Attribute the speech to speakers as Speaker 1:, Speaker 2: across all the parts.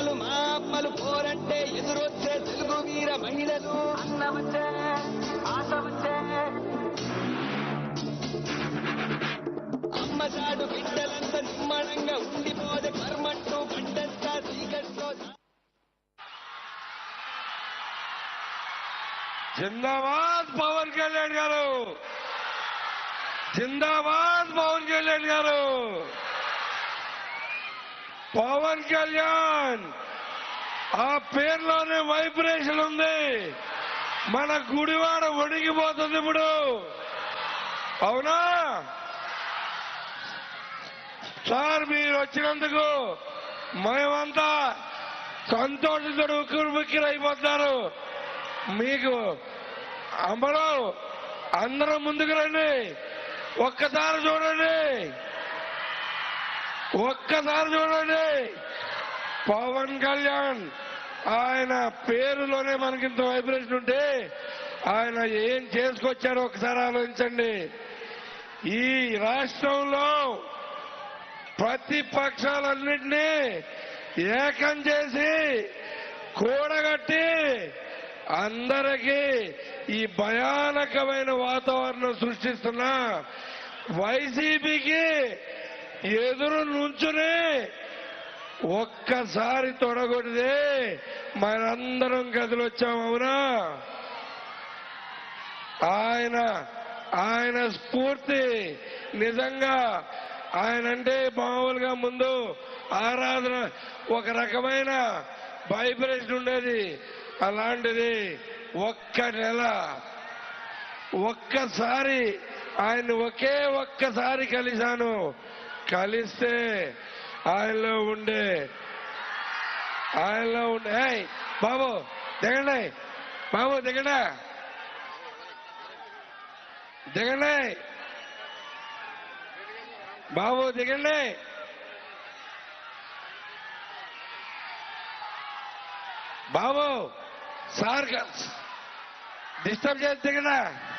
Speaker 1: అమ్మలు మా అమ్మలు పోరంటే ఎదురొచ్చే తెలుగు వీర మహిళలు. అన్న వచ్చే ఆశ వచ్చే అమ్మ చాడు బిడ్డలంతా నిమ్మడంగా ఉండిపోదే కర్మంటూ పండంతా చీకట్లో
Speaker 2: జిందాబాద్ పవన్ కళ్యాణ్ గారు. జిందాబాద్ పవన్ కళ్యాణ్ గారు. పవన్ కళ్యాణ్ ఆ పేరులోనే వైబ్రేషన్ ఉంది. మన గుడివాడ వణిగిపోతుంది ఇప్పుడు. అవునా? సార్ మీరు వచ్చినందుకు మేమంతా సంతోషితుడు ఉక్కిరి బిక్కిరి అయిపోతున్నారు. మీకు అమ్మలో అందరం ముందుకు రండి. ఒక్కసారి చూడండి. ఒక్కసారి చూడండి. పవన్ కళ్యాణ్ ఆయన పేరులోనే మనకి ఇంత వైబ్రేషన్ ఉంటే ఆయన ఏం చేసుకొచ్చారో ఒకసారి ఆలోచించండి. ఈ రాష్ట్రంలో ప్రతిపక్షాలన్నింటినీ ఏకం చేసి కూడగట్టి అందరికీ ఈ భయానకమైన వాతావరణం సృష్టిస్తున్న వైసీపీకి ఎదురు నుంచునే ఒక్కసారి తొడగొడితే మనందరం కదిలొచ్చాం అవునా? ఆయన ఆయన స్ఫూర్తి. నిజంగా ఆయన అంటే మామూలుగా ముందు ఆరాధన ఒక రకమైన వైబ్రేషన్ ఉండేది. అలాంటిది ఒక్క నెల ఒక్కసారి ఆయన ఒకే ఒక్కసారి కలిశాను. కలిస్తే ఆయనలో ఉండే ఆయనలో ఉండే. ఏయ్, బాబు దిగండి. బాబు దిగడా. దిగండి. బాబు దిగండి. బాబు సార్ డిస్టర్బ్ చేసి దిగడా.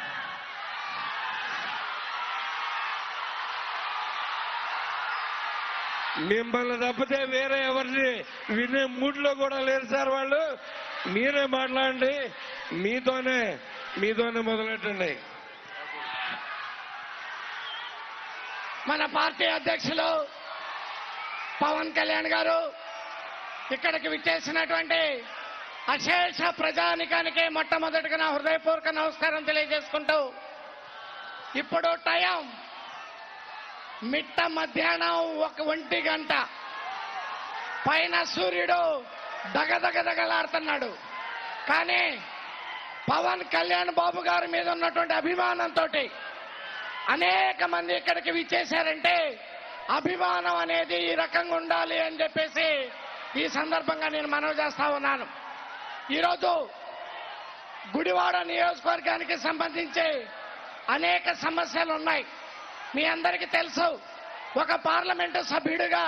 Speaker 2: మిమ్మల్ని తప్పితే వేరే ఎవరిని వినే మూడ్లో కూడా లేరు సార్ వాళ్ళు. మీరే మాట్లాడండి. మీతోనే మీతోనే మొదలెట్టండి.
Speaker 3: మన పార్టీ అధ్యక్షులు పవన్ కళ్యాణ్ గారు ఇక్కడికి విచ్చేసినటువంటి అశేష ప్రజానికానికి మొట్టమొదటిగా నా హృదయపూర్వక నమస్కారం తెలియజేసుకుంటూ ఇప్పుడు టైం మిట్ట మధ్యాహ్నం ఒక ఒంటి గంట. పైన సూర్యుడు దగదగదగలాడుతున్నాడు. కానీ పవన్ కళ్యాణ్ బాబు గారి మీద ఉన్నటువంటి అభిమానంతో అనేక మంది ఇక్కడికి విచ్చేశారంటే అభిమానం అనేది ఈ రకంగా ఉండాలి అని చెప్పేసి ఈ సందర్భంగా నేను మనవి చేస్తా ఉన్నాను. ఈరోజు గుడివాడ నియోజకవర్గానికి సంబంధించి అనేక సమస్యలు ఉన్నాయి. మీ అందరికీ తెలుసు ఒక పార్లమెంటు సభ్యుడిగా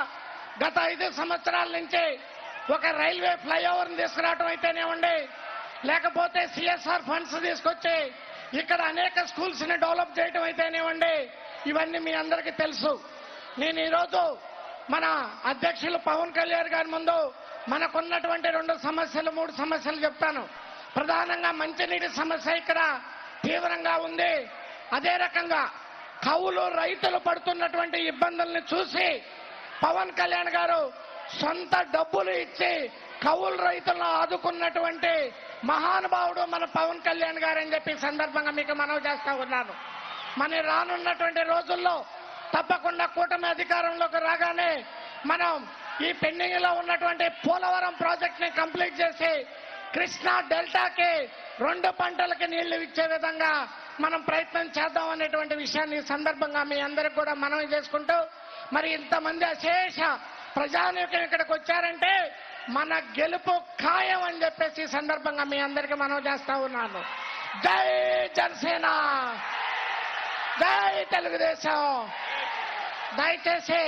Speaker 3: గత ఐదు సంవత్సరాల నుంచి ఒక రైల్వే ఫ్లైఓవర్ని తీసుకురావడం అయితేనేమండి లేకపోతే సిఎస్ఆర్ ఫండ్స్ తీసుకొచ్చి ఇక్కడ అనేక స్కూల్స్ని డెవలప్ చేయడం అయితేనేమండి ఇవన్నీ మీ అందరికీ తెలుసు. నేను ఈరోజు మన అధ్యక్షులు పవన్ కళ్యాణ్ గారి ముందు మనకున్నటువంటి రెండు సమస్యలు మూడు సమస్యలు చెప్తాను. ప్రధానంగా మంచినీటి సమస్య ఇక్కడ తీవ్రంగా ఉంది. అదే రకంగా కవులు రైతులు పడుతున్నటువంటి ఇబ్బందుల్ని చూసి పవన్ కళ్యాణ్ గారు సొంత డబ్బులు ఇచ్చి కవులు రైతులను ఆదుకున్నటువంటి మహానుభావుడు మన పవన్ కళ్యాణ్ గారు అని చెప్పి సందర్భంగా మీకు మనవి చేస్తా ఉన్నాను. మన రానున్నటువంటి రోజుల్లో తప్పకుండా కూటమి అధికారంలోకి రాగానే మనం ఈ పెండింగ్లో ఉన్నటువంటి పోలవరం ప్రాజెక్ట్ని కంప్లీట్ చేసి కృష్ణా డెల్టాకి రెండు పంటలకి నీళ్ళు ఇచ్చే విధంగా మనం ప్రయత్నం చేద్దాం అనేటువంటి విషయాన్ని సందర్భంగా మీ అందరికి కూడా మనవి చేసుకుంటూ మరి ఇంతమంది అశేష ప్రజానీకం ఇక్కడికి వచ్చారంటే మన గెలుపు ఖాయం అని చెప్పేసి సందర్భంగా మీ అందరికీ మనవి చేస్తా ఉన్నాను. జై జనసేన! జై తెలుగుదేశం! దయచేసి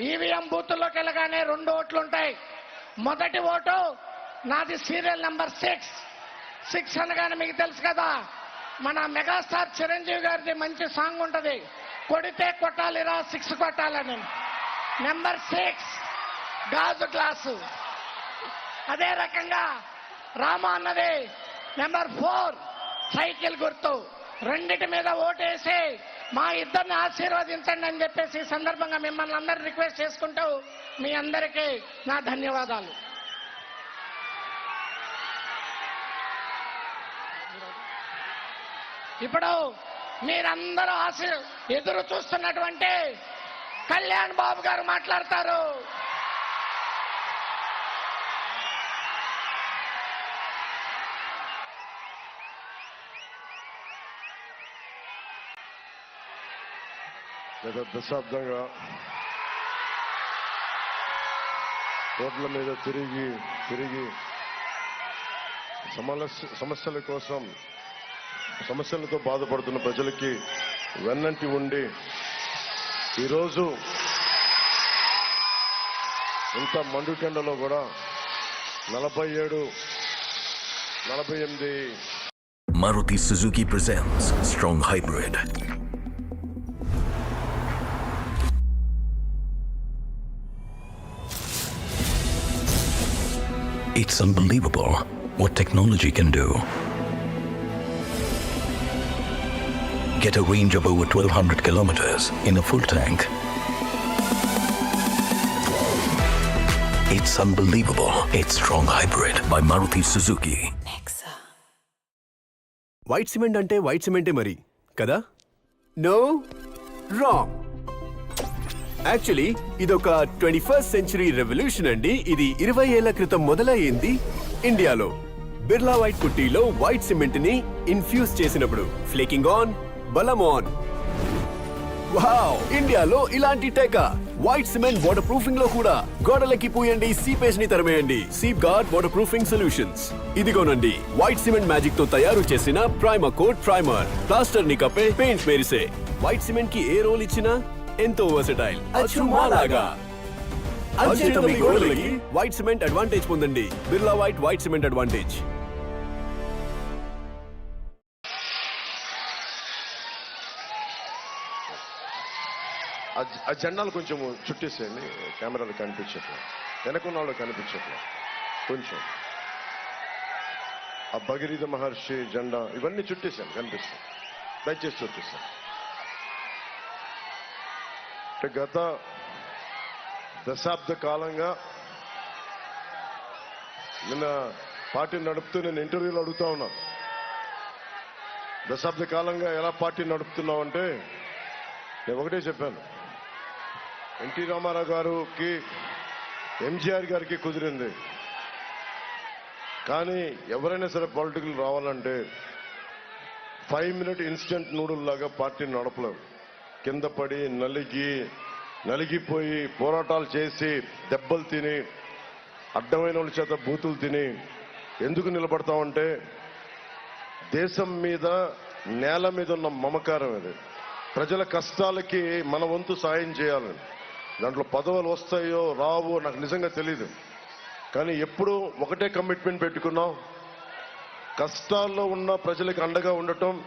Speaker 3: ఈవీఎం బూతుల్లోకి వెళ్ళగానే రెండు ఓట్లు ఉంటాయి మొదటి ఓటు నాది సీరియల్ నెంబర్ సిక్స్. సిక్స్ అనగానే మీకు తెలుసు కదా మన మెగాస్టార్ చిరంజీవి గారిది మంచి సాంగ్ ఉంటుంది. కొడితే కొట్టాలిరా సిక్స్ కొట్టాలని. నెంబర్ సిక్స్ గాజు గ్లాసు. అదే రకంగా రామ అన్నది. నెంబర్ ఫోర్ సైకిల్ గుర్తు. రెండిటి మీద ఓటేసి మా ఇద్దరిని ఆశీర్వదించండి అని చెప్పేసి ఈ సందర్భంగా మిమ్మల్ని అందరూ రిక్వెస్ట్ చేసుకుంటూ మీ అందరికీ నా ధన్యవాదాలు. ఇప్పుడు మీరందరూ ఆశ ఎదురు చూస్తున్నటువంటి కళ్యాణ్ బాబు గారు మాట్లాడతారు.
Speaker 4: గత దశాబ్దంగా రోడ్ల మీద తిరిగి తిరిగి సమస్య సమస్యల కోసం సమస్యలతో బాధపడుతున్న ప్రజలకి వెన్నంటి ఉండి ఈరోజు ఇంత మండుకెండలో కూడా నలభై ఏడు నలభై ఎనిమిది
Speaker 5: Maruti Suzuki presents strong hybrid It's unbelievable what technology can do. Get a range of over 1200 kilometers in a full tank. It's unbelievable. It's Strong Hybrid by Maruti Suzuki.
Speaker 6: White cement అంటే white సిమెంటే మరి? కదా? No wrong actually ఇదొక twenty first century revolution అండి. ఇది ఇరవై ఏళ్ళ క్రితం మొదలయ్యింది ఇండియాలో. బిర్లా వైట్ పుట్టిలో వైట్ సిమెంట్ని ఇన్ఫ్యూజ్ చేసినప్పుడు. ఫ్లేకింగ్ ఆన్ బలం ఆన్ వావ్ ఇండియాలో ఇలాంటి టెక. వైట్ సిమెంట్ వాటర్ ప్రూఫింగ్లో కూడా. గోడలకి పూయండి సీపేజ్ని తరమేయండి. Seep guard water proofing solutions ఇదిగోనండి వైట్ సిమెంట్ మ్యాజిక్తో తయారు చేసిన ప్రైమర్ కోట్ ప్రైమర్ ప్లాస్టర్ని కప్పే పెయింట్ మెరిసే వైట్ సిమెంట్కి ఏ రోల్ ఇచ్చినా ఎంతో వర్సటైల్ అచ్చు మాలాగా అంచేత మీ గోడలకి వైట్ సిమెంట్ అడ్వాంటేజ్ పొందండి. Birla white white cement advantage
Speaker 4: ఆ జెండాలు కొంచెం చుట్టేసేయండి. కెమెరాలు కనిపించట్లేదు వెనకున్న వాళ్ళు కనిపించట్లేదు కొంచెం. ఆ భగీరథ మహర్షి జెండా ఇవన్నీ చుట్టేసాను కనిపిస్తాను దయచేసి చుట్టేసాను అంటే గత దశాబ్ద కాలంగా నిన్న పార్టీ నడుపుతూ నేను ఇంటర్వ్యూలో అడుగుతా ఉన్నాను దశాబ్ద కాలంగా ఎలా పార్టీ నడుపుతున్నావు అంటే నేను ఒకటే చెప్పాను. ఎన్టీ రామారావు గారికి ఎంజీఆర్ గారికి కుదిరింది. కానీ ఎవరైనా సరే పొలిటికల్ రావాలంటే ఫైవ్ మినిట్ ఇన్స్టెంట్ నూడుల్ లాగా పార్టీని నడపలేం. కింద పడి నలిగి నలిగిపోయి పోరాటాలు చేసి దెబ్బలు తిని అడ్డమైన వాళ్ళ చేత బూతులు తిని ఎందుకు నిలబడతామంటే దేశం మీద నేల మీద ఉన్న మమకారం ఇది ప్రజల కష్టాలకి మన వంతు సాయం చేయాలని. దాంట్లో పదవులు వస్తాయో రావో నాకు నిజంగా తెలియదు కానీ ఎప్పుడు ఒకటే కమిట్మెంట్ పెట్టుకున్నాం. కష్టాల్లో ఉన్న ప్రజలకు అండగా ఉండటం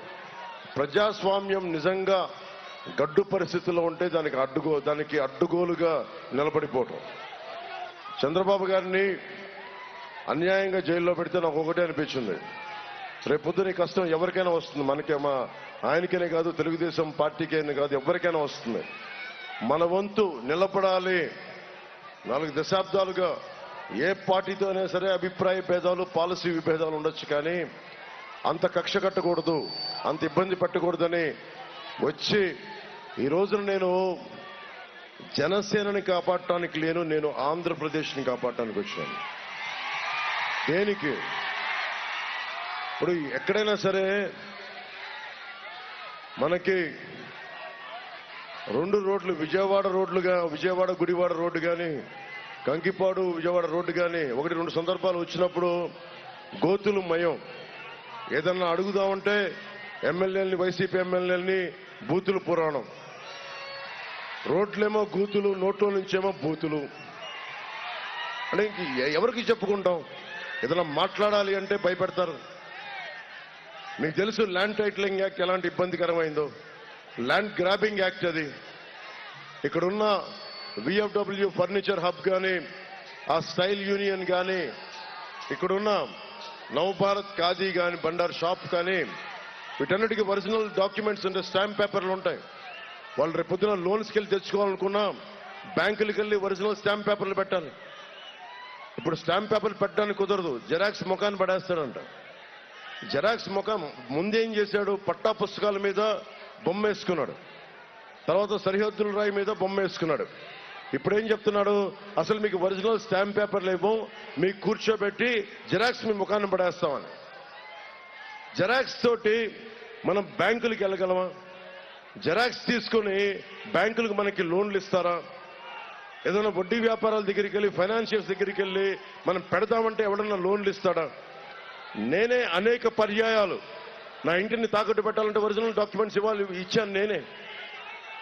Speaker 4: ప్రజాస్వామ్యం నిజంగా గడ్డు పరిస్థితుల్లో ఉంటే దానికి అడ్డుగో దానికి అడ్డుగోలుగా నిలబడిపోవటం. చంద్రబాబు గారిని అన్యాయంగా జైల్లో పెడితే నాకు ఒకటే అనిపించింది. రేపొద్దున ఈ కష్టం ఎవరికైనా వస్తుంది. మనకేమో ఆయనకైనా కాదు తెలుగుదేశం పార్టీకైనా కాదు ఎవరికైనా వస్తుంది. మన వంతు నిలబడాలి. నాలుగు దశాబ్దాలుగా ఏ పార్టీతో అయినా సరే అభిప్రాయ భేదాలు పాలసీ విభేదాలు ఉండొచ్చు కానీ అంత కక్ష కట్టకూడదు అంత ఇబ్బంది పెట్టకూడదని వచ్చి ఈ రోజున నేను జనసేనని కాపాడటానికి లేను నేను ఆంధ్రప్రదేశ్ని కాపాడటానికి వచ్చాను. దేనికి? ఇప్పుడు ఎక్కడైనా సరే మనకి రెండు రోడ్లు విజయవాడ రోడ్లుగా విజయవాడ గుడివాడ రోడ్డు కానీ కంకిపాడు విజయవాడ రోడ్డు కానీ ఒకటి రెండు సందర్భాలు వచ్చినప్పుడు గోతులు మయం. ఏదన్నా అడుగుదామంటే ఎమ్మెల్యేలని వైసీపీ ఎమ్మెల్యేలని బూతులు పురాణం. రోడ్లేమో గూతులు నోట్లో నుంచేమో బూతులు. అంటే ఇంక ఎవరికి చెప్పుకుంటాం? ఏదైనా మాట్లాడాలి అంటే భయపెడతారు. మీకు తెలుసు ల్యాండ్ టైటిలింగ్ యాక్ట్ ఎలాంటి ఇబ్బందికరమైందో? ల్యాండ్ గ్రాబింగ్ యాక్ట్ అది. ఇక్కడున్న విఎఫ్డబ్ల్యూ ఫర్నిచర్ హబ్ కానీ ఆ స్టైల్ యూనియన్ కానీ ఇక్కడున్న నవభారత్ ఖాదీ కానీ బండార్ షాప్ కానీ వీటన్నిటికీ ఒరిజినల్ డాక్యుమెంట్స్ అంటే స్టాంప్ పేపర్లు ఉంటాయి. వాళ్ళు రేపు పొద్దున లోన్స్కి వెళ్ళి తెచ్చుకోవాలనుకున్నా బ్యాంకులకి వెళ్ళి ఒరిజినల్ స్టాంప్ పేపర్లు పెట్టాలి. ఇప్పుడు స్టాంప్ పేపర్లు పెట్టడానికి కుదరదు. జెరాక్స్ ముఖాన్ని పడేస్తాడంట. జెరాక్స్ ముఖం ముందేం చేశాడు? పట్టా పుస్తకాల మీద బొమ్మ వేసుకున్నాడు తర్వాత సరిహద్దుల రాయి మీద బొమ్మ వేసుకున్నాడు ఇప్పుడు ఏం చెప్తున్నాడు? అసలు మీకు ఒరిజినల్ స్టాంప్ పేపర్లు ఇవ్వం మీకు కూర్చోబెట్టి జెరాక్స్ మీ ముఖాన్ని పడేస్తామని. జెరాక్స్ తోటి మనం బ్యాంకులకు వెళ్ళగలమా? జెరాక్స్ తీసుకొని బ్యాంకులకు మనకి లోన్లు ఇస్తారా? ఏదైనా వడ్డీ వ్యాపారాల దగ్గరికి వెళ్ళి ఫైనాన్షియల్స్ దగ్గరికి వెళ్ళి మనం పెడదామంటే ఎవడన్నా లోన్లు ఇస్తాడా? నేనే అనేక పర్యాయాలు నా ఇంటిని తాకట్టు పెట్టాలంటే ఒరిజినల్ డాక్యుమెంట్స్ ఇవ్వాలి ఇచ్చాను నేనే.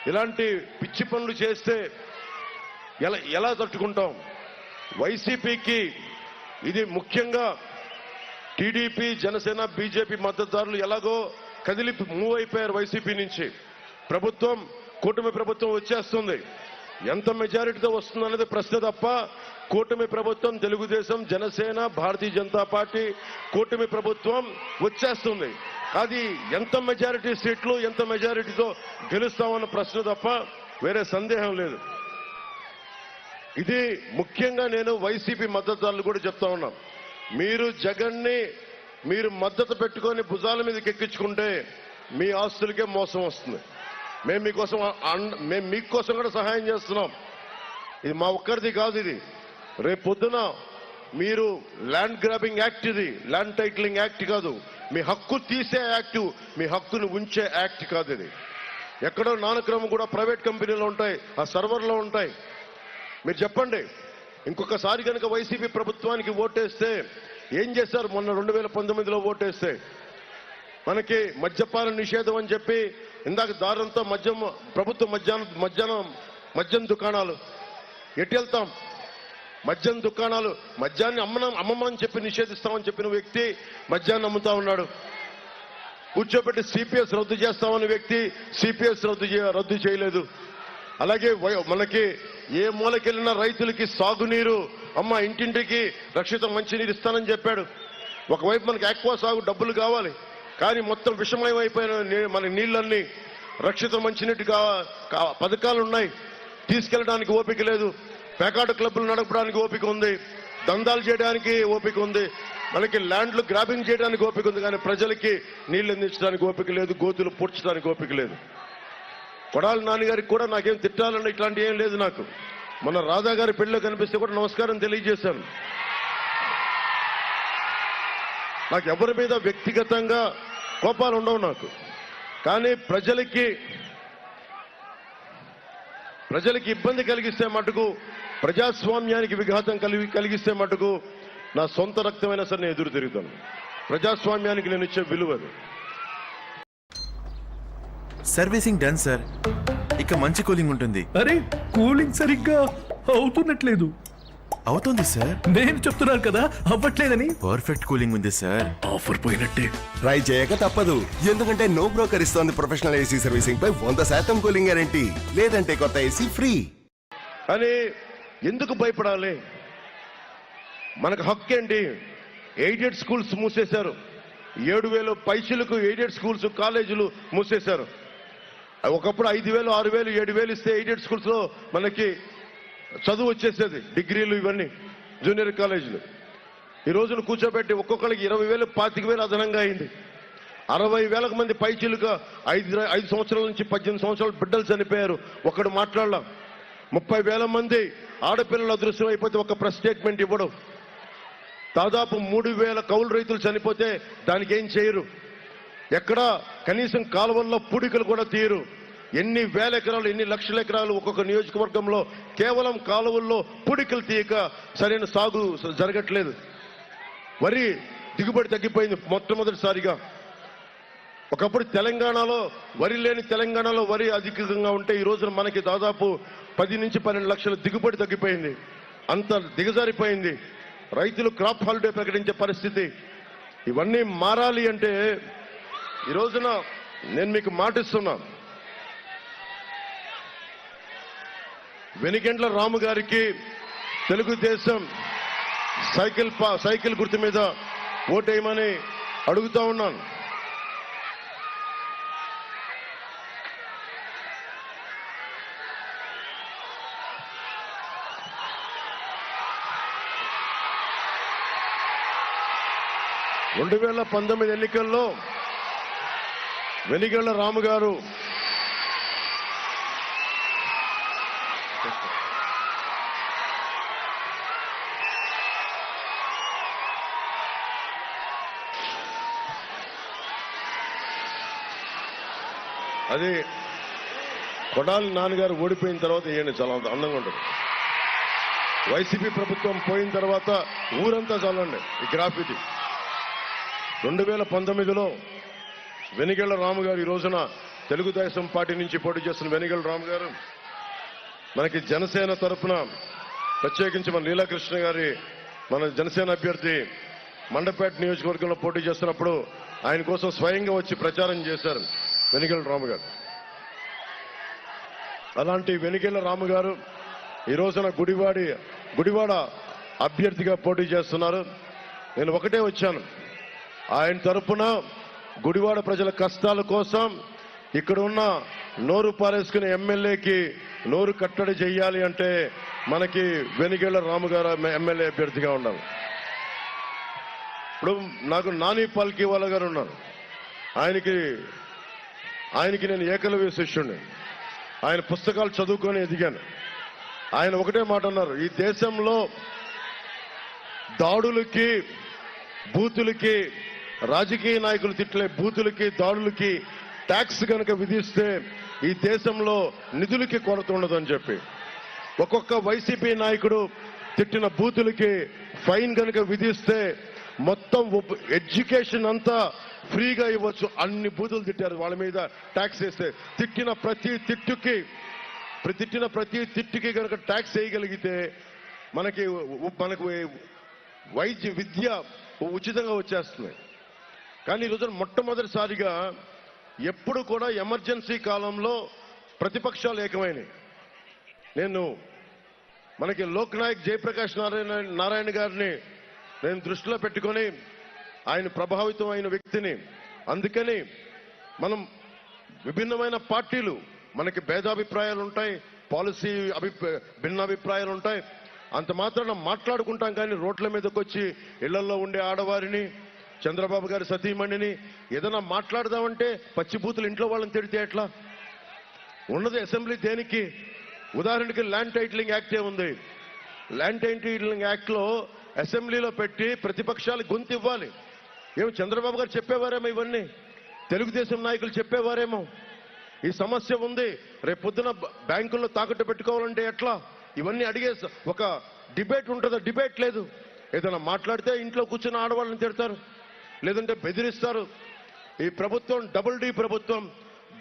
Speaker 4: ఇలాంటి పిచ్చి పనులు చేస్తే ఎలా ఎలా తట్టుకుంటాం? వైసీపీకి ఇది ముఖ్యంగా టీడీపీ జనసేన బీజేపీ మద్దతుదారులు ఎలాగో కదిలి మూవ్ అయిపోయారు వైసీపీ నుంచి. ప్రభుత్వం కూటమి ప్రభుత్వం వచ్చేస్తుంది. ఎంత మెజారిటీతో వస్తుందన్నది ప్రశ్న తప్ప కూటమి ప్రభుత్వం తెలుగుదేశం జనసేన భారతీయ జనతా పార్టీ కూటమి ప్రభుత్వం వచ్చేస్తుంది. అది ఎంత మెజారిటీ సీట్లు ఎంత మెజారిటీతో గెలుస్తామన్న ప్రశ్న తప్ప వేరే సందేహం లేదు. ఇది ముఖ్యంగా నేను వైసీపీ మద్దతుదారులు కూడా చెప్తా ఉన్నాం. మీరు జగన్ని మీరు మద్దతు పెట్టుకొని భుజాల మీదకి ఎక్కించుకుంటే మీ ఆస్తులకే మోసం వస్తుంది. మేము మీకోసం అన్- మేము మీకోసం కూడా సహాయం చేస్తున్నాం. ఇది మా ఒక్కరిది కాదు ఇది. రేపు పొద్దున మీరు ల్యాండ్ గ్రాబింగ్ యాక్ట్ ఇది. ల్యాండ్ టైటిలింగ్ యాక్ట్ కాదు. మీ హక్కు తీసే యాక్ట్ మీ హక్కును ఉంచే యాక్ట్ కాదు ఇది. ఎక్కడో నానక్రమం కూడా ప్రైవేట్ కంపెనీలో ఉంటాయి ఆ సర్వర్లో ఉంటాయి. మీరు చెప్పండి ఇంకొకసారి కనుక వైసీపీ ప్రభుత్వానికి ఓటేస్తే ఏం చేశారు? మొన్న రెండు వేల పంతొమ్మిదిలో ఓటేస్తే. మనకి మద్యపాన నిషేధం అని చెప్పి ఇందాక దారంతో మద్యం ప్రభుత్వ మధ్యాహ్నం మధ్యాహ్నం మద్యం దుకాణాలు. ఎటు వెళ్తాం? మద్యం దుకాణాలు. మద్యాన్ని అమ్మన అమ్మమని చెప్పి నిషేధిస్తామని చెప్పిన వ్యక్తి మద్యాన్ని అమ్ముతా ఉన్నాడు. కూర్చోబెట్టి సిపిఎస్ రద్దు చేస్తామని వ్యక్తి సిపిఎస్ రద్దు రద్దు చేయలేదు. అలాగే మనకి ఏ మూలకెళ్ళినా రైతులకి సాగునీరు అమ్మ ఇంటింటికి రక్షిత మంచినీరు ఇస్తానని చెప్పాడు. ఒకవైపు మనకి ఎక్కువ సాగు డబ్బులు కావాలి. కానీ మొత్తం విషమయమైపోయిన నీ- మన నీళ్ళన్నీ రక్షిత మంచినీటి కా- పథకాలు ఉన్నాయి తీసుకెళ్ళడానికి ఓపిక లేదు. పేకాట క్లబ్లు నడపడానికి ఓపిక ఉంది. దందాలు చేయడానికి ఓపిక ఉంది. మనకి ల్యాండ్లు గ్రాబింగ్ చేయడానికి ఓపిక ఉంది కానీ ప్రజలకి నీళ్ళు అందించడానికి ఓపిక లేదు. గోతులు పూడ్చడానికి ఓపిక లేదు. కొడాలి నాన్నగారికి కూడా నాకేం తిట్టాలన్న ఇట్లాంటి ఏం లేదు నాకు. మన రాధా గారి పెళ్ళిలో కనిపిస్తే కూడా నమస్కారం తెలియజేశాను. నాకు ఎవరి మీద వ్యక్తిగతంగా కోపాలు ఉండవు నాకు. కానీ ప్రజలకి ప్రజలకి ఇబ్బంది కలిగిస్తే మటుకు ప్రజాస్వామ్యానికి విఘాతం కలిగి కలిగిస్తే మటుకు నా సొంత రక్తమైనా సరే నేను ఎదురు తిరుగుతాను. ప్రజాస్వామ్యానికి నేను ఇచ్చే విలువ అది.
Speaker 7: సర్వీసింగ్ డన్ సార్ ఇక మంచి కూలింగ్ ఉంటుంది.
Speaker 8: అరే కూలింగ్ సరిగ్గా అవుతున్నట్లేదు.
Speaker 7: అవుతుంది సార్
Speaker 8: నేను చెప్తున్నాను కదా అవ్వట్లేదని.
Speaker 7: పర్ఫెక్ట్ కూలింగ్ ఉంది సార్
Speaker 8: ఆఫర్ పోయినట్టే.
Speaker 9: ట్రై చేయక తప్పదు. ఎందుకంటే నో బ్రోకర్ ఇస్తోంది ప్రొఫెషనల్ ఏసీ సర్వీసింగ్ పై వంద శాతం కూలింగ్ గ్యారంటీ లేదంటే కొత్త ఏసీ ఫ్రీ
Speaker 4: కానీ ఎందుకు భయపడాలి? మనకు హక్కు ఏంటి? ఎయిడెడ్ స్కూల్స్ మూసేశారు. ఏడు వేలు పైసలకు ఎయిడెడ్ స్కూల్స్ కాలేజీలు మూసేశారు. ఒకప్పుడు ఐదు వేలు ఆరు వేలు ఏడు వేలు ఇస్తే ఎయిడెడ్ స్కూల్స్లో మనకి చదువు వచ్చేసేది డిగ్రీలు ఇవన్నీ జూనియర్ కాలేజీలు. ఈ రోజున కూర్చోబెట్టి ఒక్కొక్కరికి ఇరవై వేలు పాతిక వేలు అదనంగా అయింది. అరవై వేలకు మంది పైచీలుగా ఐదు ఐదు సంవత్సరాల నుంచి పద్దెనిమిది సంవత్సరాలు బిడ్డలు చనిపోయారు. ఒకడు మాట్లాడలాం ముప్పై వేల మంది ఆడపిల్లలు అదృశ్యం అయిపోతే ఒక ప్రెస్ స్టేట్మెంట్ ఇవ్వడం. దాదాపు మూడు వేల కౌలు రైతులు చనిపోతే దానికి ఏం చేయరు? ఎక్కడా కనీసం కాలువల్లో పూడికలు కూడా తీయరు. ఎన్ని వేల ఎకరాలు ఎన్ని లక్షల ఎకరాలు ఒక్కొక్క నియోజకవర్గంలో కేవలం కాలువల్లో పూడికలు తీయక సరైన సాగు జరగట్లేదు. వరి దిగుబడి తగ్గిపోయింది మొట్టమొదటిసారిగా. ఒకప్పుడు తెలంగాణలో వరి లేని తెలంగాణలో వరి అధికంగా ఉంటే ఈ రోజున మనకి దాదాపు పది నుంచి పన్నెండు లక్షల దిగుబడి తగ్గిపోయింది. అంత దిగజారిపోయింది. రైతులు క్రాప్ హాలిడే ప్రకటించే పరిస్థితి. ఇవన్నీ మారాలి అంటే ఈ రోజున నేను మీకు మాటిస్తున్నా. వెనికెండ్ల రాము గారికి తెలుగుదేశం సైకిల్ సైకిల్ గుర్తు మీద ఓటేయమని అడుగుతా ఉన్నాను. రెండు వేల పంతొమ్మిది ఎన్నికల్లో వెనిగళ్ళ రాము గారు అది కొడాలి నాన్నగారు ఓడిపోయిన తర్వాత వేయండి చాలా అందంగా ఉంటుంది. వైసీపీ ప్రభుత్వం పోయిన తర్వాత ఊరంతా చాలండి ఈ గ్రాఫిటీ రెండు వేల పంతొమ్మిదిలో వెనిగళ్ళ రాము గారు ఈ రోజున తెలుగుదేశం పార్టీ నుంచి పోటీ చేస్తున్న వెనిగళ్ళ రాము గారు మనకి జనసేన తరఫున ప్రత్యేకించి మన లీలాకృష్ణ గారి మన జనసేన అభ్యర్థి మండపేట నియోజకవర్గంలో పోటీ చేస్తున్నప్పుడు ఆయన కోసం స్వయంగా వచ్చి ప్రచారం చేశారు. వెనిగళ్ళ రాము గారు. అలాంటి వెనిగళ్ళ రాము గారు ఈ రోజున గుడివాడి గుడివాడ అభ్యర్థిగా పోటీ చేస్తున్నారు. నేను ఒకటే వచ్చాను. ఆయన తరఫున గుడివాడ ప్రజల కష్టాల కోసం ఇక్కడ ఉన్న నోరు పారేసుకునే ఎమ్మెల్యేకి నోరు కట్టడి చేయాలి అంటే మనకి వెనిగేళ్ళ రాము గారు ఎమ్మెల్యే అభ్యర్థిగా ఉండాలి. ఇప్పుడు నాకు నాని పాల్కి వాళ్ళ గారు ఉన్నారు. ఆయనకి ఆయనకి నేను ఏకలవ్య శిష్యుడిని ఆయన పుస్తకాలు చదువుకొని ఎదిగాను. ఆయన ఒకటే మాట అన్నారు ఈ దేశంలో దాడులకి బూతులకి రాజకీయ నాయకులు తిట్లే బూతులకి దాడులకి ట్యాక్స్ కనుక విధిస్తే ఈ దేశంలో నిధులకి కొరత ఉండదని చెప్పి. ఒక్కొక్క వైసీపీ నాయకుడు తిట్టిన బూతులకి ఫైన్ కనుక విధిస్తే మొత్తం ఎడ్యుకేషన్ అంతా ఫ్రీగా ఇవ్వచ్చు. అన్ని బూతులు తిట్టారు. వాళ్ళ మీద ట్యాక్స్ వేస్తే తిట్టిన ప్రతి తిట్టుకి తిట్టిన ప్రతి తిట్టుకి కనుక ట్యాక్స్ వేయగలిగితే మనకి మనకు వైద్య విద్య ఉచితంగా వచ్చేస్తుంది. కానీ ఈ మొట్టమొదటిసారిగా ఎప్పుడు కూడా ఎమర్జెన్సీ కాలంలో ప్రతిపక్షాలు ఏకమైనవి నేను మనకి లోక్నాయక్ జయప్రకాష్ నారాయణ నారాయణ గారిని నేను దృష్టిలో పెట్టుకొని ఆయన ప్రభావితం అయిన వ్యక్తిని. అందుకని మనం విభిన్నమైన పార్టీలు మనకి భేదాభిప్రాయాలు ఉంటాయి పాలసీ అభి భిన్నాభిప్రాయాలు ఉంటాయి అంత మాత్రాన మాట్లాడుకుంటాం కానీ రోడ్ల మీదకి వచ్చి ఇళ్ళలో ఉండే ఆడవారిని చంద్రబాబు గారి సతీమణిని ఏదైనా మాట్లాడదామంటే పచ్చిబూతులు ఇంట్లో వాళ్ళని తిడితే ఎట్లా? ఉన్నది అసెంబ్లీ దేనికి? ఉదాహరణకి ల్యాండ్ టైటిలింగ్ యాక్టే ఉంది. ల్యాండ్ టైటిలింగ్ యాక్ట్లో అసెంబ్లీలో పెట్టి ప్రతిపక్షాలు గొంతు ఇవ్వాలి ఏమో చంద్రబాబు గారు చెప్పేవారేమో ఇవన్నీ. తెలుగుదేశం నాయకులు చెప్పేవారేమో. ఈ సమస్య ఉంది. రేపు పొద్దున బ్యాంకుల్లో తాకట్టు పెట్టుకోవాలంటే ఎట్లా? ఇవన్నీ అడిగే ఒక డిబేట్ ఉంటుందా? డిబేట్ లేదు. ఏదైనా మాట్లాడితే ఇంట్లో కూర్చున్న ఆడవాళ్ళని తిడతారు. లేదంటే బెదిరిస్తారు. ఈ ప్రభుత్వం డబుల్ డి ప్రభుత్వం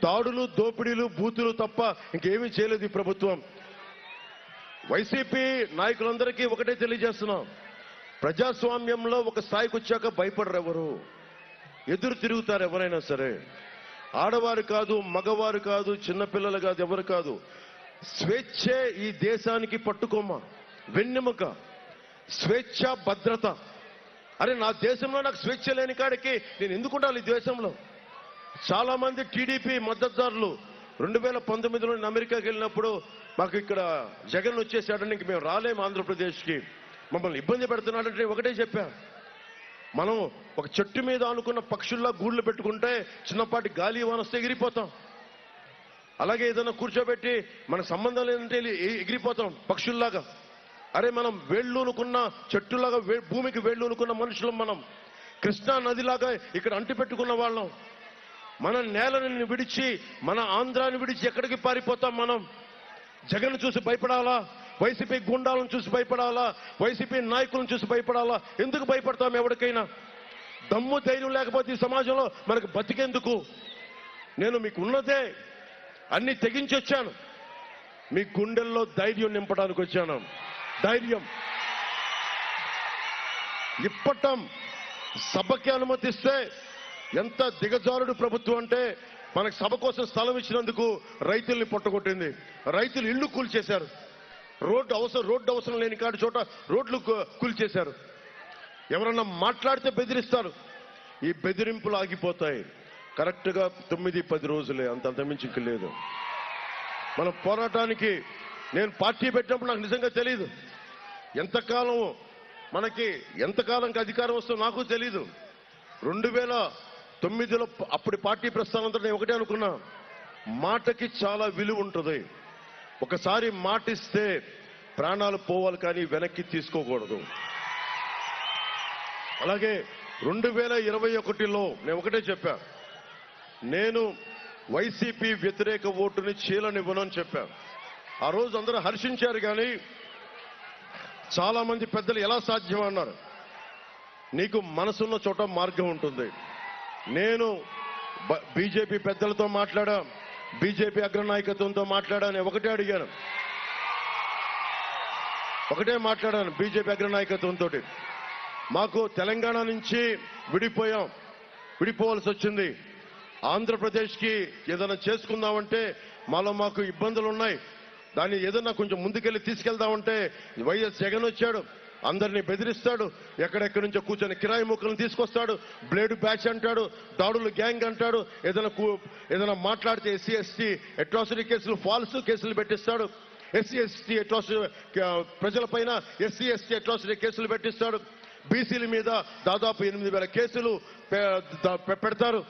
Speaker 4: దాడులు దోపిడీలు బూతులు తప్ప ఇంకేమీ చేయలేదు ఈ ప్రభుత్వం. వైసీపీ నాయకులందరికీ ఒకటే తెలియజేస్తున్నాం. ప్రజాస్వామ్యంలో ఒక స్థాయికి వచ్చాక భయపడరు ఎవరు ఎదురు తిరుగుతారు ఎవరైనా సరే. ఆడవారు కాదు మగవారు కాదు చిన్నపిల్లలు కాదు ఎవరు కాదు. స్వేచ్ఛే ఈ దేశానికి పట్టుకోమ వెన్నెముక. స్వేచ్ఛ భద్రత. అరే నా దేశంలో నాకు స్వేచ్ఛ లేని కాడికి నేను ఎందుకు ఉండాలి ఈ దేశంలో? చాలా మంది టీడీపీ మద్దతుదారులు రెండు వేల పంతొమ్మిదిలో అమెరికాకి వెళ్ళినప్పుడు మాకు ఇక్కడ జగన్ వచ్చేసాడని ఇంక మేము రాలేము ఆంధ్రప్రదేశ్కి. మమ్మల్ని ఇబ్బంది పెడుతున్నాడంటే ఒకటే చెప్పా. మనం ఒక చెట్టు మీద అనుకున్న పక్షుల్లా గూళ్ళు పెట్టుకుంటే చిన్నపాటి గాలి వానొస్తే ఎగిరిపోతాం. అలాగే ఏదైనా కూర్చోబెట్టి మనకు సంబంధం లేదంటే ఎగిరిపోతాం పక్షుల్లాగా. అరే మనం వేళ్ళూనుకున్న చెట్టులాగా వే- భూమికి వేళ్ళూనుకున్న మనుషులం మనం. కృష్ణా నదిలాగా ఇక్కడ అంటి పెట్టుకున్న వాళ్ళం. మన నేలని విడిచి మన ఆంధ్రాని విడిచి ఎక్కడికి పారిపోతాం మనం? జగన్ చూసి భయపడాలా? వైసీపీ గుండాలను చూసి భయపడాలా? వైసీపీ నాయకులను చూసి భయపడాలా? ఎందుకు భయపడతాం ఎవరికైనా? దమ్ము ధైర్యం లేకపోతే ఈ సమాజంలో మనకు బతికేందుకు? నేను మీకు ఉన్నదే అన్ని తెగించి వచ్చాను. మీ గుండెల్లో ధైర్యం నింపడానికి వచ్చాను. ధైర్యం. ఇప్పటం సభకి అనుమతిస్తే ఎంత దిగజారుడు ప్రభుత్వం అంటే మనకు సభ కోసం స్థలం ఇచ్చినందుకు రైతుల్ని పొట్టగొట్టింది. రైతులు ఇల్లు కూల్చేశారు. రోడ్డు అవసరం రోడ్డు అవసరం లేని కాడి చోట రోడ్లు కూల్చేశారు. ఎవరన్నా మాట్లాడితే బెదిరిస్తారు. ఈ బెదిరింపులు ఆగిపోతాయి. కరెక్ట్గా తొమ్మిది పది రోజులే. అంత అంతమించి ఇంక లేదు. మన పోరాటానికి నేను పార్టీ పెట్టినప్పుడు నాకు నిజంగా తెలియదు ఎంతకాలం మనకి ఎంతకాలంకి అధికారం వస్తుందో నాకు తెలీదు. రెండు వేల తొమ్మిదిలో అప్పుడు అప్పటి పార్టీ ప్రస్థానంతో నేను ఒకటే అనుకున్నా. మాటకి చాలా విలువ ఉంటుంది. ఒకసారి మాటిస్తే ప్రాణాలు పోవాలి కానీ వెనక్కి తీసుకోకూడదు. అలాగే రెండు వేల ఇరవై ఒకటిలో నేను ఒకటే చెప్పా. నేను వైసీపీ వ్యతిరేక ఓటుని చీలనివ్వను అని చెప్పా. ఆ రోజు అందరూ హర్షించారు కానీ చాలా మంది పెద్దలు ఎలా సాధ్యం అన్నారు. నీకు మనసున్న చోట మార్గం ఉంటుంది. నేను బీజేపీ పెద్దలతో మాట్లాడా. బీజేపీ అగ్రనాయకత్వంతో మాట్లాడాను. ఒకటే అడిగాను. ఒకటే మాట్లాడాను బీజేపీ అగ్రనాయకత్వంతో మాకు తెలంగాణ నుంచి విడిపోయాం. విడిపోవాల్సి వచ్చింది. ఆంధ్రప్రదేశ్కి ఏదైనా చేసుకుందామంటే మాలో మాకు ఇబ్బందులు ఉన్నాయి దాన్ని ఏదన్నా కొంచెం ముందుకెళ్ళి తీసుకెళ్దామంటే వైఎస్ జగన్ వచ్చాడు. అందరినీ బెదిరిస్తాడు. ఎక్కడెక్కడి నుంచో కూర్చొని కిరాయి ముక్కలను తీసుకొస్తాడు. బ్లేడ్ బ్యాచ్ అంటాడు దాడులు గ్యాంగ్ అంటాడు ఏదైనా ఏదైనా మాట్లాడితే ఎస్సీ ఎస్టీ అట్రాసిటీ కేసులు ఫాల్స్ కేసులు పెట్టిస్తాడు. ఎస్సీ ఎస్టీ అట్రాసిటీ ప్రజలపైన ఎస్సీ ఎస్టీ అట్రాసిటీ కేసులు పెట్టిస్తాడు. బీసీల మీద దాదాపు ఎనిమిది వేల కేసులు పెడతారు.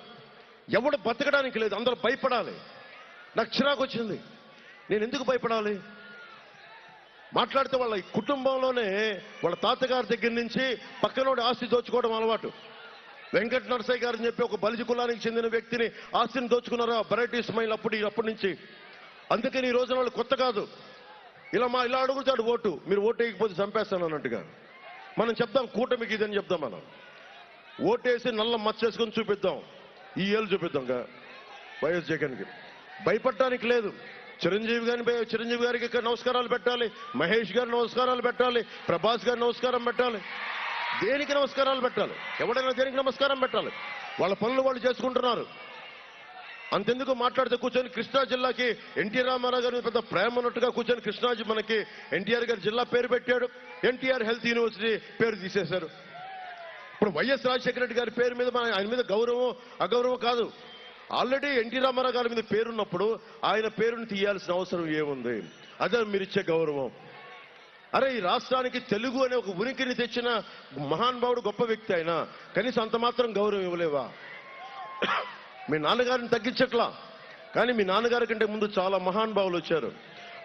Speaker 4: ఎవడు బతకడానికి లేదు అందరూ భయపడాలి. నాకు చిరాకు వచ్చింది. నేను ఎందుకు భయపడాలి? మాట్లాడితే వాళ్ళ కుటుంబంలోనే వాళ్ళ తాతగారి దగ్గర నుంచి పక్కనోడి ఆస్తి దోచుకోవడం అలవాటు. వెంకట నరసయ్య గారు అని చెప్పి ఒక బలిజ కులానికి చెందిన వ్యక్తిని ఆస్తిని దోచుకున్నారా? వెరైటీ స్మైల్ అప్పుడు అప్పటి నుంచి. అందుకని ఈ రోజున వాళ్ళు కొత్త కాదు. ఇలా మా ఇలా అడుగుతాడు ఓటు. మీరు ఓటు వేయకపోతే చంపేస్తాను అన్నట్టుగా. మనం చెప్దాం కూటమికి ఇదని చెప్దాం మనం. ఓటేసి నల్ల మచ్చేసుకొని చూపిద్దాం. ఈ ఏళ్ళు చూపిద్దాంగా. వైఎస్ జగన్కి. భయపడటానికి లేదు. చిరంజీవి గారిని చిరంజీవి గారికి ఇక్కడ నమస్కారాలు పెట్టాలి. మహేష్ గారి నమస్కారాలు పెట్టాలి. ప్రభాస్ గారి నమస్కారం పెట్టాలి. దేనికి నమస్కారాలు పెట్టాలి? ఎవడైనా దేనికి నమస్కారం పెట్టాలి? వాళ్ళ పనులు వాళ్ళు చేసుకుంటున్నారు. అంతెందుకు మాట్లాడితే కూర్చొని కృష్ణా జిల్లాకి ఎన్టీ రామారావు గారి పెద్ద ప్రేమ ఉన్నట్టుగా కూర్చొని కృష్ణాజీ మనకి ఎన్టీఆర్ గారి జిల్లా పేరు పెట్టాడు. ఎన్టీఆర్ హెల్త్ యూనివర్సిటీ పేరు తీసేశారు. ఇప్పుడు వైఎస్ రాజశేఖర రెడ్డి గారి పేరు మీద మన ఆయన మీద గౌరవం అగౌరవం కాదు. ఆల్రెడీ ఎన్టీ రామారావు గారి మీద పేరున్నప్పుడు ఆయన పేరుని తీయాల్సిన అవసరం ఏముంది? అదే మీరు ఇచ్చే గౌరవం. అరే ఈ రాష్ట్రానికి తెలుగు అనే ఒక ఉనికిని తెచ్చిన మహానుభావుడు గొప్ప వ్యక్తి అయినా కనీసం అంత మాత్రం గౌరవం ఇవ్వలేవా? మీ నాన్నగారిని తగ్గించట్లా? కానీ మీ నాన్నగారి కంటే ముందు చాలా మహానుభావులు వచ్చారు.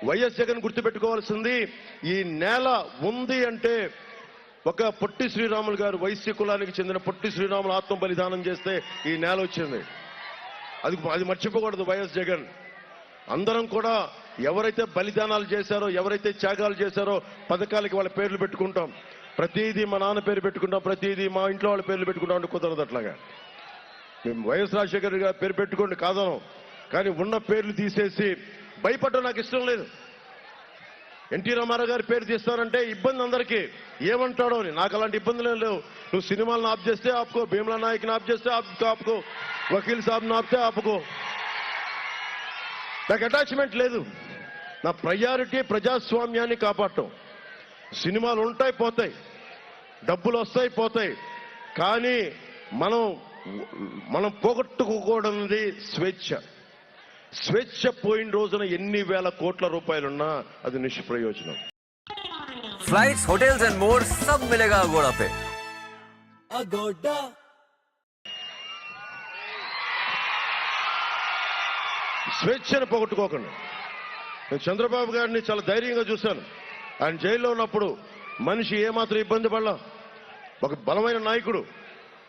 Speaker 4: వైఎస్ జగన్ గుర్తుపెట్టుకోవాల్సింది ఈ నేల ఉంది అంటే ఒక పొట్టి శ్రీరాములు గారు వైశ్య కులానికి చెందిన పొట్టి శ్రీరాములు ఆత్మ బలిదానం చేస్తే ఈ నేల వచ్చింది. అది అది మర్చిపోకూడదు వైఎస్ జగన్. అందరం కూడా ఎవరైతే బలిదానాలు చేశారో ఎవరైతే త్యాగాలు చేశారో పథకాలకి వాళ్ళ పేర్లు పెట్టుకుంటాం. ప్రతిదీ మా నాన్న పేరు పెట్టుకుంటాం ప్రతిదీ మా ఇంట్లో వాళ్ళ పేర్లు పెట్టుకుంటాం అంటే కుదరదు అట్లాగా. మేము వైఎస్ రాజశేఖర్ పేరు పెట్టుకోండి కాదను. కానీ ఉన్న పేర్లు తీసేసి భయపడడం నాకు ఇష్టం లేదు. ఎన్టీ రామారావు గారి పేరు తీస్తారంటే ఇబ్బంది అందరికీ. ఏమంటాడో అని. నాకు అలాంటి ఇబ్బందులు లేవు. నువ్వు సినిమాలను ఆప్ చేస్తే ఆపుకో భీమలా నాయక్ని ఆప్ చేస్తే ఆపుకో వకీల్ సాబ్ని ఆపితే ఆపుకో. నాకు అటాచ్మెంట్ లేదు. నా ప్రయారిటీ ప్రజాస్వామ్యాన్ని కాపాడటం. సినిమాలు ఉంటాయి పోతాయి. డబ్బులు వస్తాయి పోతాయి. కానీ మనం మనం పోగొట్టుకోకూడనిది స్వేచ్ఛ. స్వేచ్ఛ పోయిన రోజున ఎన్ని వేల కోట్ల రూపాయలున్నా అది నిష్ప్రయోజనం.
Speaker 10: ఫ్లైట్స్ హోటల్స్ అండ్ మోర్ సబ్ మిలేగా అగోడా పే అగోడా
Speaker 4: స్వేచ్ఛను పోగొట్టుకోకండి. నేను చంద్రబాబు గారిని చాలా ధైర్యంగా చూశాను. ఆయన జైల్లో ఉన్నప్పుడు మనిషి ఏమాత్రం ఇబ్బంది పడలా. ఒక బలమైన నాయకుడు.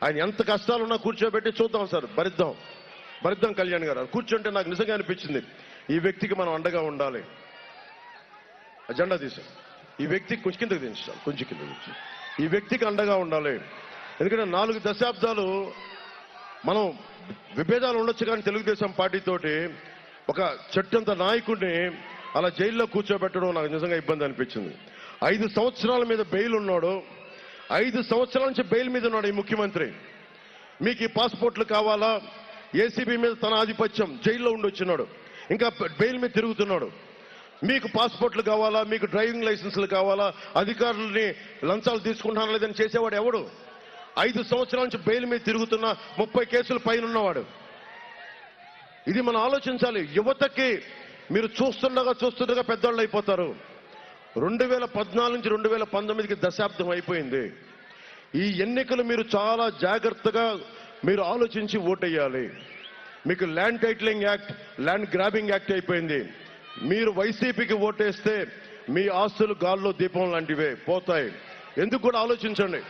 Speaker 4: ఆయన ఎంత కష్టాలున్నా కూర్చోబెట్టి చూద్దాం సార్ భరిద్దాం. భరిద్దాం కళ్యాణ్ గారు కూర్చుంటే నాకు నిజంగా అనిపించింది. ఈ వ్యక్తికి మనం అండగా ఉండాలి. అజెండా తీసాం ఈ వ్యక్తికి కొంచెం కిందకి దించాం కొంచెం కింద ఈ వ్యక్తికి అండగా ఉండాలి. ఎందుకంటే నాలుగు దశాబ్దాలు మనం విభేదాలు ఉండొచ్చు కానీ తెలుగుదేశం పార్టీతోటి ఒక చెట్టంత నాయకుడిని అలా జైల్లో కూర్చోబెట్టడం నాకు నిజంగా ఇబ్బంది అనిపించింది. ఐదు సంవత్సరాల మీద బెయిల్ ఉన్నాడు. ఐదు సంవత్సరాల నుంచి బెయిల్ మీద ఉన్నాడు ఈ ముఖ్యమంత్రి. మీకు ఈ పాస్పోర్ట్లు కావాలా? ఏసీబీ మీద తన ఆధిపత్యం జైల్లో ఉండి వచ్చినాడు. ఇంకా బెయిల్ మీద తిరుగుతున్నాడు. మీకు పాస్పోర్ట్లు కావాలా? మీకు డ్రైవింగ్ లైసెన్స్లు కావాలా? అధికారులని లంచాలు తీసుకుంటాను లేదని చేసేవాడు ఎవడు? ఐదు సంవత్సరాల నుంచి బెయిల్ మీద తిరుగుతున్న ముప్పై కేసులు పైన ఉన్నవాడు. ఇది మనం ఆలోచించాలి. యువతకి మీరు చూస్తుండగా చూస్తుండగా పెద్దవాళ్ళు అయిపోతారు. రెండు వేల పద్నాలుగు నుంచి రెండు వేల పంతొమ్మిదికి దశాబ్దం అయిపోయింది. ఈ ఎన్నికలు మీరు చాలా జాగ్రత్తగా మీరు ఆలోచించి ఓటేయాలి మీకు land titling act land grabbing act అయిపోయింది. మీరు వైసీపీకి ఓటేస్తే మీ ఆస్తులు గాల్లో దీపం లాంటివే పోతాయి. ఎందుకు కూడా ఆలోచించండి.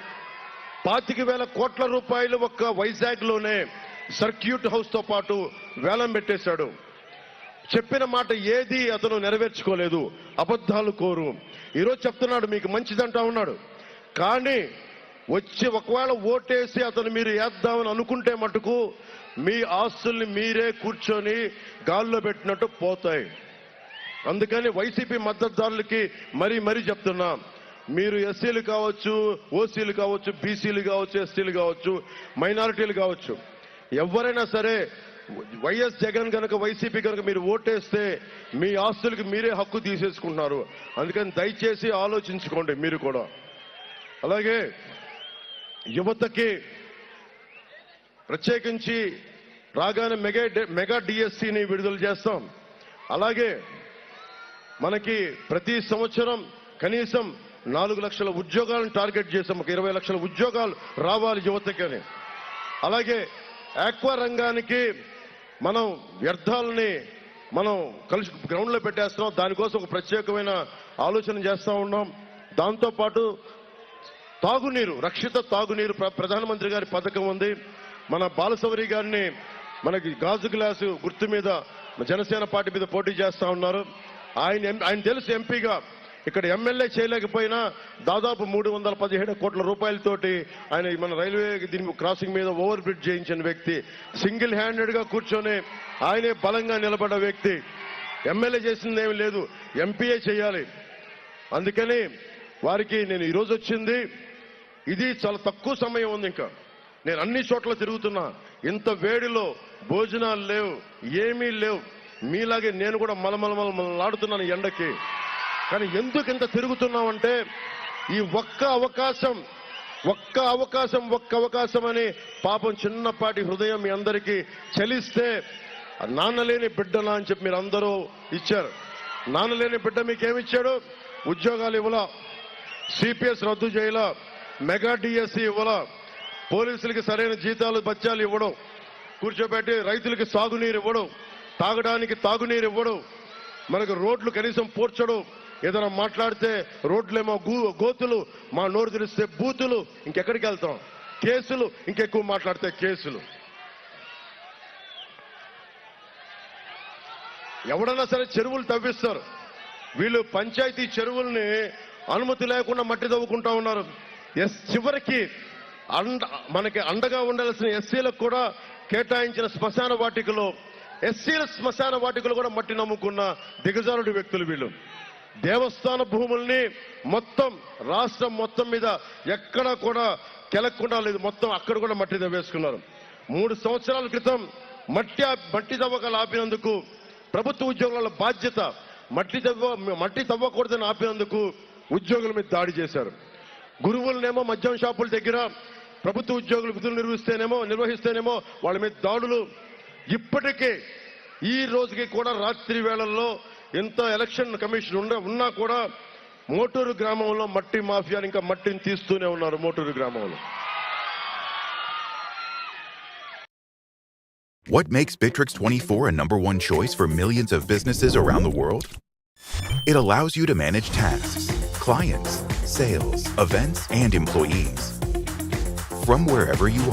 Speaker 4: పాతిక వేల కోట్ల రూపాయలు ఒక్క వైజాగ్లోనే సర్క్యూట్ హౌస్తో పాటు వేలం పెట్టేశాడు. చెప్పిన మాట ఏది అతను నెరవేర్చుకోలేదు. అబద్ధాలు కోరు. ఈరోజు చెప్తున్నాడు మీకు మంచిదంటా ఉన్నాడు. కానీ వచ్చి ఒకవేళ ఓటేసి అతను మీరు వేద్దామని అనుకుంటే మటుకు మీ ఆస్తుల్ని మీరే కూర్చొని గాల్లో పెట్టినట్టు పోతాయి. అందుకని వైసీపీ మద్దతుదారులకి మరీ మరీ చెప్తున్నా. మీరు ఎస్సీలు కావచ్చు ఓసీలు కావచ్చు బీసీలు కావచ్చు ఎస్సీలు కావచ్చు మైనారిటీలు కావచ్చు ఎవరైనా సరే వైఎస్ జగన్ కనుక వైసీపీ కనుక మీరు ఓటేస్తే మీ ఆస్తులకి మీరే హక్కు తీసేసుకుంటున్నారు. అందుకని దయచేసి ఆలోచించుకోండి మీరు కూడా. అలాగే యువతకి ప్రత్యేకించి రాగానే మెగా మెగా డిఎస్సిని విడుదల చేస్తాం. అలాగే మనకి ప్రతి సంవత్సరం కనీసం నాలుగు లక్షల ఉద్యోగాలను టార్గెట్ చేసాం ఒక ఇరవై లక్షల ఉద్యోగాలు రావాలి యువతకి అని. అలాగే ఆక్వా రంగానికి మనం వ్యర్థాలని మనం కలిసి గ్రౌండ్లో పెట్టేస్తున్నాం. దానికోసం ఒక ప్రత్యేకమైన ఆలోచన చేస్తూ ఉన్నాం. దాంతోపాటు తాగునీరు రక్షిత తాగునీరు ప్ర- ప్రధానమంత్రి గారి పథకం ఉంది. మన బాలసౌరి గారిని మనకి గాజు గ్లాసు గుర్తు మీద జనసేన పార్టీ మీద పోటీ చేస్తా ఉన్నారు. ఆయన ఆయన తెలుసు ఎంపీగా. ఇక్కడ ఎమ్మెల్యే చేయలేకపోయినా దాదాపు మూడు వందల పదిహేడు కోట్ల రూపాయలతోటి ఆయన మన రైల్వే దీని క్రాసింగ్ మీద ఓవర్ బ్రిడ్జ్ చేయించిన వ్యక్తి. సింగిల్ హ్యాండెడ్గా కూర్చొని ఆయనే బలంగా నిలబడ్డ వ్యక్తి. ఎమ్మెల్యే చేసింది ఏమి లేదు ఎంపీఏ చేయాలి. అందుకని వారికి నేను ఈరోజు వచ్చింది. ఇది చాలా తక్కువ సమయం ఉంది ఇంకా. నేను అన్ని చోట్ల తిరుగుతున్నా. ఇంత వేడిలో భోజనాలు లేవు ఏమీ లేవు. మీలాగే నేను కూడా మలమలమలమలాడుతున్నాను ఎండకి. కానీ ఎందుకు ఇంత తిరుగుతున్నామంటే ఈ ఒక్క అవకాశం ఒక్క అవకాశం ఒక్క అవకాశం అని పాపం చిన్నపాటి హృదయం మీ అందరికీ చలిస్తే నాన్నలేని బిడ్డలా అని చెప్పి మీరు అందరూ ఇచ్చారు. నాన్నలేని బిడ్డ మీకేమిచ్చాడు ఉద్యోగాలు ఇవ్వలా. సిపిఎస్ రద్దు చేయలా? మెగా డిఎస్సి ఇవ్వాల? పోలీసులకి సరైన జీతాలు బత్యాలు ఇవ్వడం కూర్చోబెట్టి రైతులకి సాగునీరు ఇవ్వడం తాగడానికి తాగునీరు ఇవ్వడం మనకు రోడ్లు కనీసం పోర్చడం ఏదైనా మాట్లాడితే రోడ్లేమో గూ గోతులు మా నోరు తెలిస్తే బూతులు ఇంకెక్కడికి వెళ్తాం? కేసులు ఇంకెక్కువ మాట్లాడితే కేసులు. ఎవడన్నా సరే చెరువులు తవ్విస్తారు. వీళ్ళు పంచాయతీ చెరువుల్ని అనుమతి లేకుండా మట్టి తవ్వుకుంటా ఉన్నారు. ఎస్ చివరికి అండ మనకి అండగా ఉండాల్సిన ఎస్సీలకు కూడా కేటాయించిన శ్మశాన వాటికలో ఎస్సీల శ్మశాన వాటికలు కూడా మట్టి నమ్ముకున్న దిగజారుడు వ్యక్తులు వీళ్ళు. దేవస్థాన భూముల్ని మొత్తం రాష్ట్రం మొత్తం మీద ఎక్కడా కూడా కెలక్కుండా లేదు మొత్తం అక్కడ కూడా మట్టి తవ్వేసుకున్నారు మూడు సంవత్సరాల క్రితం మట్టి మట్టి తవ్వకాలు ఆపినందుకు ప్రభుత్వ ఉద్యోగుల బాధ్యత మట్టి తవ్వ మట్టి తవ్వకూడదని ఆపినందుకు ఉద్యోగుల మీద దాడి చేశారు. గురువులనేమో మద్యం షాపుల దగ్గర ప్రభుత్వ ఉద్యోగులు విధులు నిర్వహిస్తేనేమో నిర్వహిస్తేనేమో వాళ్ళ మీద దాడులు ఇప్పటికే ఈ రోజుకి కూడా రాత్రి వేళల్లో ఎంత ఎలక్షన్ కమిషన్ ఉన్న ఉన్నా కూడా మోటూరు గ్రామంలో మట్టి మాఫియా ఇంకా మట్టిని తీస్తూనే ఉన్నారు మోటూరు గ్రామంలో
Speaker 11: What makes Bitrix 24 a number one choice for millions of businesses around the world? It allows you to manage tasks, clients, sales, events, and employees from wherever you are.